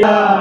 Yeah.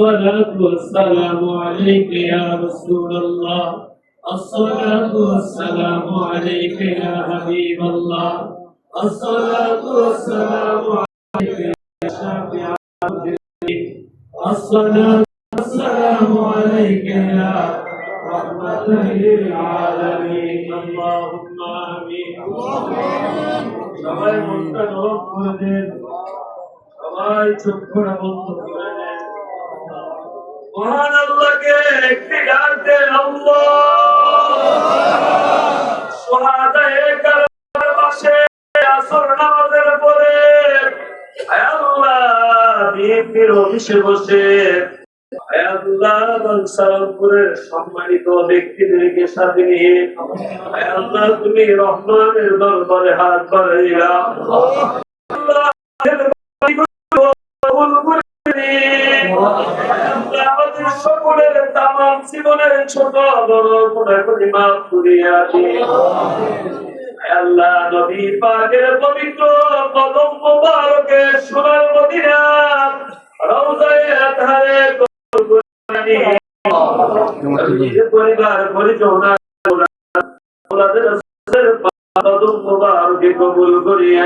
الصلاة والسلام عليك يا رسول الله الصلاة والسلام عليك يا حبيب الله الصلاة والسلام عليك يا شافع المجرمين الصلاة والسلام عليك يا رحمة للعالمين اللهم آمين সবাই মনটা নরম করে দেন সবাই চোখ করে বন্ধ করে দেন সম্মানিত ব্যক্তিদেরকে সাথে নিয়ে। আল্লাহ তুমি রহমানের দরবারে হাত বাড়াইলা জীবনের ছোট বড় গুনাহগুলি মাফ করিয়া আল্লাহ নবী পাকের পবিত্র কদম মোবারকে সোনার মদিনা রওজায়ে আতহারে কবুল করে নিন। নিজের পরিবার পরিজন রাসূলের কদম মোবারকে কবুল করিয়া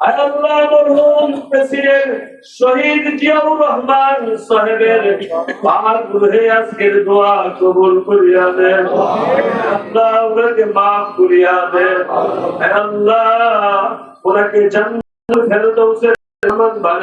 আল্লাহ প্রেসিডেন্ট শহীদ জিয়াউর রহমান সাহেবের পাক রুহে আজকের দোয়া দেন। আল্লাহ ওনাকে মাফ করিয়া দেন। আল্লাহ ওনাকে জান্নাত ফেরদৌসের মেহমান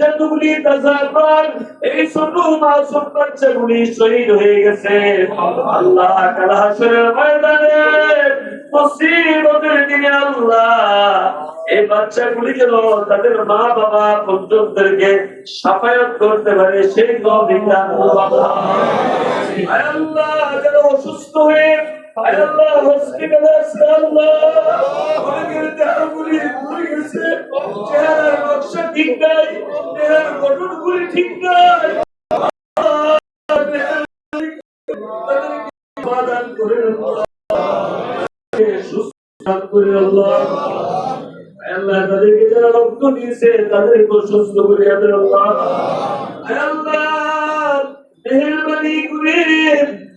যতগুলি তাজারবার এই ছোট মাসুম বাচ্চাগুলি শহীদ হয়ে গেছে। আল্লাহ কাল হাসরের ময়দানে মুসিবতের দিনে আল্লাহ এই বাচ্চাগুলি যেন তাদের মা বাবা পর্যন্তকে সাফায়াত করতে পারে, সেই বিজ্ঞান আল্লাহ যেন অসুস্থ হয়ে, আল্লাহ হসপিটালে আছে আল্লাহ। অনেকের দেহগুলি ঘুরে গেছে, চেহারার নকশা ঠিক নাই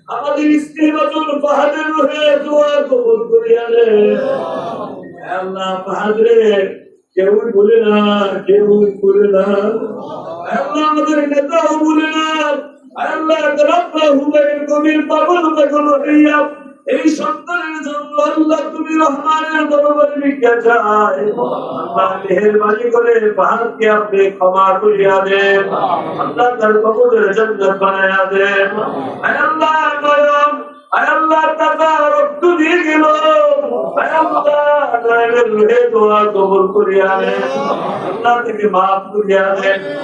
আমাদের স্ত্রী বচন পাহাড়ের রহে, দোয়া কবুল আল্লাহ পাহাড়ে কেউই বলে না কেউই বলে না। আল্লাহ, আমাদের নেতাও বলে না। আল্লাহ গলাপা হুবাইয়ের গভীর পাগল পাগল হইয়া এই সন্তানের জন্য আল্লাহ তুমি রহমানের দরবারে ভিক্ষা চাই আল্লাহ মেহেরবানি করে পাহাড়কে আপনি ক্ষমা করিয়া দেন। আল্লাহ তার কবরের জান্নাত বানাইয়া দেন। আল্লাহ ভাই।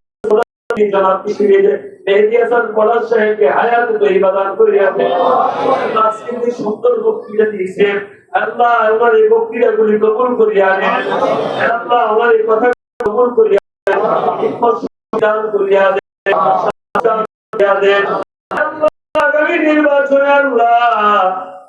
জনাব কৃষিবিদ মেহেদি হাসান পলাশ সাহেবকে হায়াত তৈবা দান। করিয়া আজকে সুন্দর বক্তৃতা দিয়েছে, আল্লাহ আমার এই বক্তৃতাগুলি কবুল করিয়া নেন। আল্লাহ আমার এই কথা কবুল করিয়া দান করিয়া দেন। আগামী নির্বাচনে আল্লাহ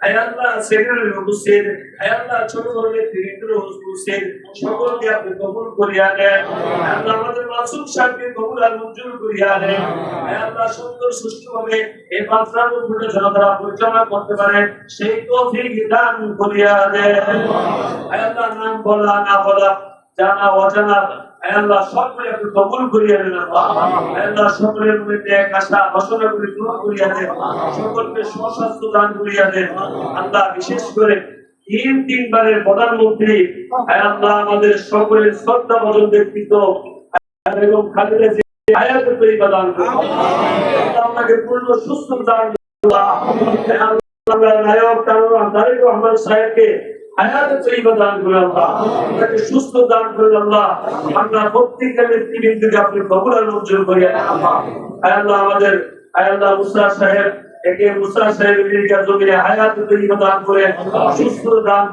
আল্লাহ সেক্রেটারি উপস্থিত আল্লাহ ছোট বড় নেতৃত্ব উপস্থিত সকলকে আপনি কবুল করিয়া দেন আল্লাহ আমাদের মাসুম সাহেবকে কবুলার মঞ্জুর করিয়া দেন আল্লাহ সুন্দর সুষ্ঠুভাবে এই মাত্রার উপরে জনতারা পরিচালনা করতে পারে সেই তৌফিক দান করিয়া দেন। আল্লাহ নাম বলা না বলা, জানা অজানা আমাদের সকলের শ্রদ্ধা ভজন ব্যক্তিত্ব এবং আপনাকে পূর্ণ সুস্থ দান আল্লাহ নায়ক তারেক রহমান সাহেবকে হায়াত তৈবা দান করে আল্লাহ। তাকে সুস্থ দান করে আল্লাহ। আমরা প্রত্যেকটা নেতৃবৃন্দকে আপনি আর মঞ্জুর করিয়া আল্লাহ। আল্লাহ আমাদের আল্লাহ মুসা সাহেব, একে মুসা সাহেবের জমিনে হায়াত তৈবা দান করে, সুস্থ দান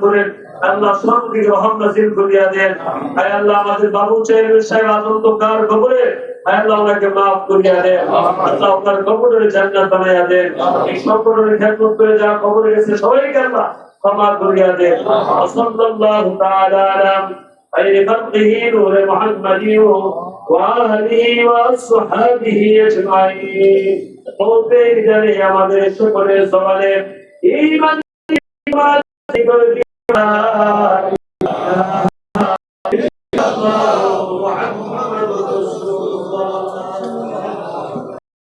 আল্লাহ আল্লাহ বাবু খবরে আল্লাহ আল্লাহ আল্লাহ ক্ষমা করিয়া দেন সাল্লাল্লাহু তাআলা আলা খায়রি খালকিহি নূরে মুহাম্মাদি ওয়া আলিহি ওয়া আসহাবিহি আজমাইন। মওতের জানে আমাদের সকলের সবারে ঈমান করে